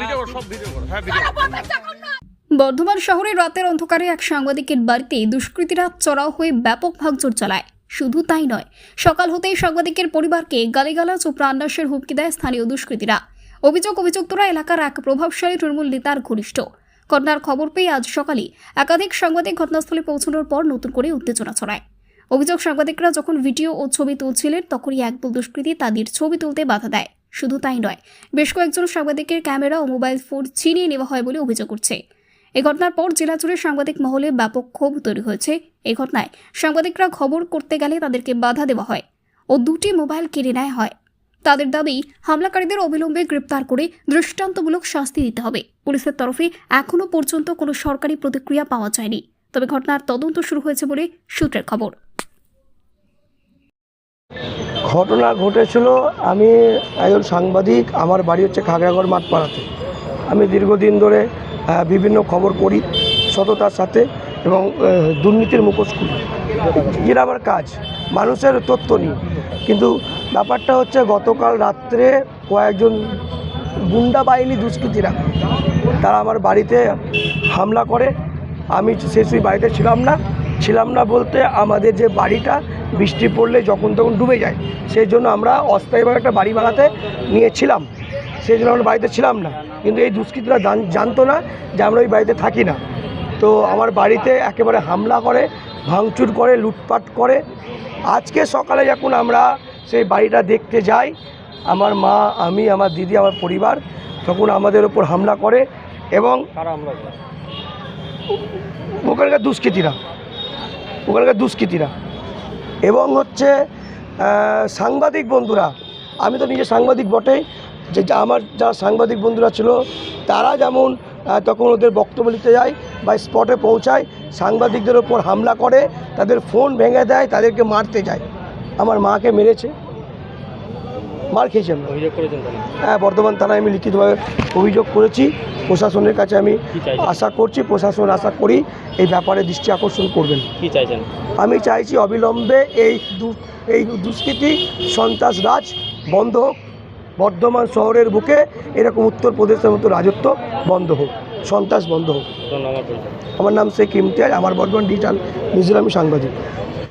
Video সব video করো। হ্যাঁ ভিডিও বর্ধমান শহরে রাতের অন্ধকারে এক সাংবাদিকের বাড়িতে দুষ্কৃতীরা চড়াও হয়ে ব্যাপক ভাঙচুর চালায়। শুধু তাই নয়, সকাল হতেই সাংবাদিকের পরিবারকে গালিগালাজ ও প্রাণনাশের হুমকি দেয় স্থানীয় দুষ্কৃতীরা। অভিযোগ অভিযুক্তরা এলাকার এক প্রভাবশালী তৃণমূল নেতার ঘনিষ্ঠ। ঘটনার খবর পেয়ে আজ সকালে একাধিক সাংবাদিক ঘটনাস্থলে পৌঁছানোর পর নতুন করে উত্তেজনা ছড়ায়। অভিযোগ সাংবাদিকরা যখন ভিডিও ও ছবি তুলছিলেন, তখনই একদল দুষ্কৃতী তাদের ছবি তুলতে বাধা দেয়। শুধু তাই নয়, বেশ কয়েকজন সাংবাদিকের ক্যামেরা ও মোবাইল ফোন ছিনিয়ে নেওয়া হয় বলে অভিযোগ উঠছে। এই ঘটনার পর জেলা জুড়ে সাংবাদিক মহলে ব্যাপক ক্ষোভ তৈরি হয়েছে। এই ঘটনায় সাংবাদিকরা খবর করতে গেলে তাদেরকে বাধা দেওয়া হয় ও দুটি মোবাইল কেড়ে নেয় হয়। তাদের দাবি, হামলাকারীদের অবিলম্বে গ্রেপ্তার করে দৃষ্টান্তমূলক শাস্তি দিতে হবে। পুলিশের তরফে এখনও পর্যন্ত কোনো সরকারি প্রতিক্রিয়া পাওয়া যায়নি। তবে ঘটনার তদন্ত শুরু হয়েছে বলে সূত্রের খবর। ঘটনা ঘটেছিল, আমি একজন সাংবাদিক, আমার বাড়ি হচ্ছে খাগড়াগড় মাঠপাড়াতে। আমি দীর্ঘদিন ধরে বিভিন্ন খবর করি সততার সাথে এবং দুর্নীতির মুখোশ খুলি। এটা আমার কাজ, মানুষের তথ্য নিই। কিন্তু ব্যাপারটা হচ্ছে, গতকাল রাত্রে কয়েকজন গুন্ডা বাহিনী দুষ্কৃতীরা, তারা আমার বাড়িতে হামলা করে। আমি সে সেই বাড়িতে ছিলাম না। ছিলাম না বলতে আমাদের যে বাড়িটা বৃষ্টি পড়লে যখন তখন ডুবে যায়। সেই জন্য আমরা অস্থায়ীভাবে একটা বাড়ি বানাতে নিয়েছিলাম। সেই জন্য আমরা বাড়িতে ছিলাম না। কিন্তু এই দুষ্কৃতীরা জান- জানতো না যে আমরা ওই বাড়িতে থাকি না। তো আমার বাড়িতে একেবারে হামলা করে ভাঙচুর করে লুটপাট করে। আজকে সকালে যখন আমরা সেই বাড়িটা দেখতে যাই আমার মা আমি আমার দিদি আমার পরিবার তখন আমাদের ওপর হামলা করে এবং ওখানকার দুষ্কৃতীরা। ওখানকার দুষ্কৃতীরা। এবং হচ্ছে সাংবাদিক বন্ধুরা আমি তো নিজে সাংবাদিক বটেই যে আমার যারা সাংবাদিক বন্ধুরা ছিল তারা যেমন তখন ওদের বক্তব্য লিখতে যায় বা স্পটে পৌঁছায় সাংবাদিকদের ওপর হামলা করে তাদের ফোন ভেঙে দেয় তাদেরকে মারতে যায়। আমার মাকে মেরেছে। মার খেয়েছি আমরা। অভিযোগ করেছেন হ্যাঁ বর্ধমান থানায় আমি লিখিতভাবে অভিযোগ করেছি। প্রশাসনের কাছে আমি আশা করছি প্রশাসন আশা করি এই ব্যাপারে দৃষ্টি আকর্ষণ করবেন। কি চাইছেন? আমি চাইছি অবিলম্বে এই দু- এই দুষ্কৃতি সন্ত্রাস রাজ বন্ধ হোক। বর্ধমান শহরের বুকে এরকম উত্তরপ্রদেশের মতো রাজত্ব বন্ধ হোক সন্ত্রাস বন্ধ হোক। আমার নাম শেখ ইমতিয়াজ আমার বর্ধমান ডিজিটাল নিউজিল্যান্ড সাংবাদিক।